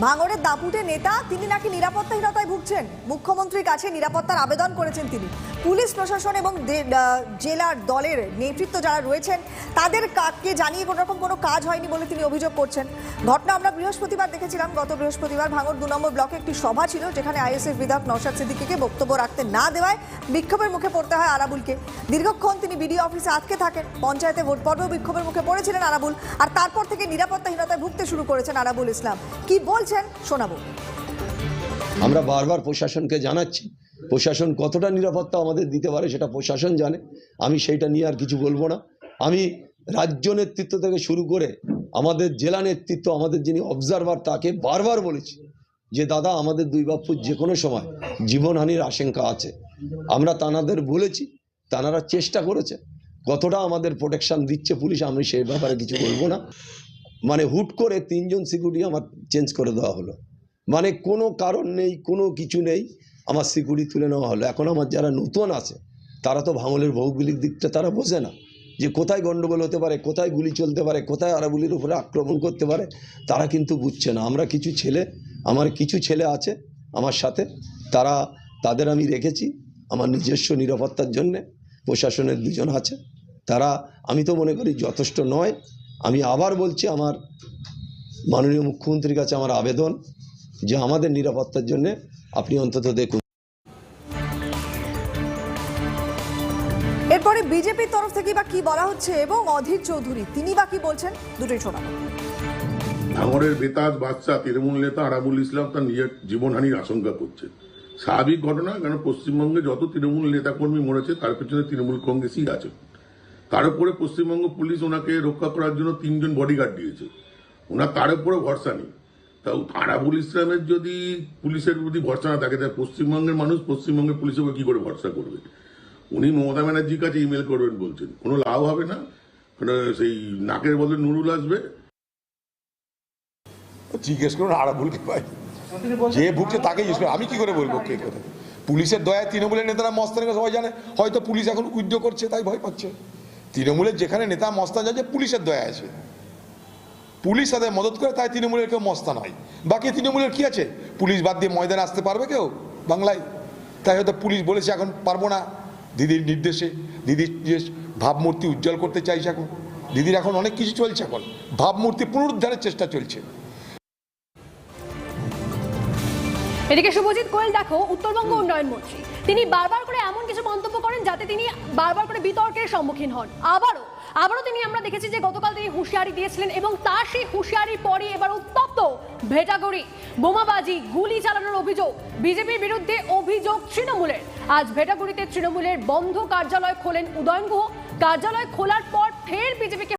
ভাঙড়ের দাপুটে নেতা তিনি নাকি নিরাপত্তাহীনতায় ভুগছেন? মুখ্যমন্ত্রীর কাছে নিরাপত্তার আবেদন করেছেন তিনি। পুলিশ প্রশাসন এবং জেলার দলের নেতৃত্ব যারা রয়েছেন, তাদের কাকে জানিয়ে কোনো রকম কোনো কাজ হয়নি বলে তিনি অভিযোগ করছেন? ঘটনা আমরা বৃহস্পতিবার দেখেছিলাম। গত বৃহস্পতিবার ভাঙড় দু নম্বর ব্লকে একটি সভা ছিল, যেখানে আইএসএফ বিধায়ক নওশাদ সিদ্দিকীকে বক্তব্য রাখতে না দেওয়ায় বিক্ষোভের মুখে পড়তে হয় আরাবুলকে। দীর্ঘক্ষণ তিনি বিডিও অফিসে আটকে থাকেন। পঞ্চায়েতে ভোট পর্বেও বিক্ষোভের মুখে পড়েছিলেন আরাবুল। আর তারপর থেকে নিরাপত্তাহীনতায় ভুগতে শুরু করেছেন আরাবুল ইসলাম। কি বলছেন শোনাবো। আমরা বারবার প্রশাসনকে জানাচ্ছি প্রশাসন কতটা নিরাপত্তা আমাদের দিতে পারে সেটা প্রশাসন জানে। আমি সেইটা নিয়ে আর কিছু বলব না। আমি রাজ্য নেতৃত্ব থেকে শুরু করে আমাদের জেলা নেতৃত্ব, আমাদের যিনি অবজারভার তাকে বারবার বলেছি যে, দাদা, আমাদের দুই বাপুর যে কোনো সময় জীবনহানির আশঙ্কা আছে। আমরা তানাদের বলেছি, তানারা চেষ্টা করেছে। কতটা আমাদের প্রোটেকশন দিচ্ছে পুলিশ, আমি সেই ব্যাপারে কিছু বলব না। মানে হুট করে তিনজন সিকিউরিটি আমার চেঞ্জ করে দেওয়া হলো। মানে কোনো কারণ নেই, কোনো কিছু নেই। আমার সিকিউরিটি তুলে নেওয়া হলো। এখন আমার যারা নতুন আছে, তারা তো ভাঙলের ভৌগোলিক দিকটা তারা বোঝে না। যে কোথায় গণ্ডগোল হতে পারে, কোথায় গুলি চলতে পারে, কোথায় আরাবুলির উপরে আক্রমণ করতে পারে, তারা কিন্তু বুঝছে না। আমরা কিছু ছেলে, আমার কিছু ছেলে আছে আমার সাথে, তারা, তাদের আমি রেখেছি আমার নিজস্ব নিরাপত্তার জন্যে, প্রশাসনের দুজন আছে। তারা, আমি তো মনে করি যথেষ্ট নয়। আমি আবার বলছি আমার মাননীয় মুখ্যমন্ত্রীর কাছে আমার আবেদন যে আমাদের নিরাপত্তার জন্য আপনি অন্তত দেখুন। এরপরে বিজেপির তরফ থেকে বা কি বলা হচ্ছে এবং অধীর চৌধুরী তিনি বা কি বলছেন দুটোই শোনাবো। ভাঙড়ের বেতাজ বাচ্চা তৃণমূল নেতা আরাবুল ইসলাম তার নিজের জীবনহানির আশঙ্কা করছে স্বাভাবিক ঘটনা কারণ পশ্চিমবঙ্গে যত তৃণমূল নেতাকর্মী মরেছে তার পেছনে তৃণমূল কংগ্রেসই আছে। তার উপরে পশ্চিমবঙ্গ পুলিশ ওনাকে রক্ষা করার জন্য তিনজন বডিগার্ড দিয়েছে। ওনার তার উপরে ভরসা নেই। তা আরাবুল ইসলামের যদি পুলিশের প্রতি ভরসা না থাকে তাহলে পশ্চিমবঙ্গের মানুষ পশ্চিমবঙ্গের পুলিশের উপর কি করে ভরসা করবে? উনি মমতা ব্যানার্জির কাছে ইমেল করবেন বলছেন। কোনো লাভ হবে না। সেই নাকের বদলে নুরুল আসবে। জিজ্ঞেস করুন আরাবুলকে ভাই। যে ভুগছে তাকে জিজ্ঞেস করুন। আমি কি করে বলব কে কোথায় পুলিশের দয়ায় তৃণমূলের নেতারা মস্তানকে সবাই জানে। হয়তো পুলিশ এখন উদ্যোগ করছে তাই ভয় পাচ্ছে। তৃণমূলের যেখানে নেতা মস্তান যাচ্ছে পুলিশের দয়া আছে। পুলিশ তাদের মদত করে, তাই তৃণমূলের কেউ মস্তা নয়। বাকি তৃণমূলের কি আছে? পুলিশ বাদ দিয়ে ময়দানে আসতে পারবে কেউ বাংলায়? তাই হয়তো পুলিশ বলেছে, এখন পারব না। দিদির নির্দেশে, দিদির যে ভাবমূর্তি উজ্জ্বল করতে চাইছে এখন। দিদির এখন অনেক কিছু চলছে এখন। ভাবমূর্তি পুনরুদ্ধারের চেষ্টা চলছে। এদিকে শুভজিৎ গোয়েল, দেখো, উত্তরবঙ্গ উন্নয়ন মন্ত্রী। তিনি বারবার করে এমন কিছু মন্তব্য করেন যাতে তিনি বারবার করে বিতর্কের সম্মুখীন হন। আবারও আবারও তিনি আমরা দেখেছি যে গতকাল তিনি হুঁশিয়ারি দিয়েছিলেন এবং তার সেই হুঁশিয়ারির পরই এবার উত্তপ্ত ভেটাগড়ি। বোমাবাজি, গুলি চালানোর অভিযোগ, বিজেপির বিরুদ্ধে অভিযোগ তৃণমূলের। আজ ভেটাগুড়িতে তৃণমূলের বন্ধ কার্যালয় খোলেন উদয়ন গুহ। কার্যালয় খোলার পর ফের বিজেপিকে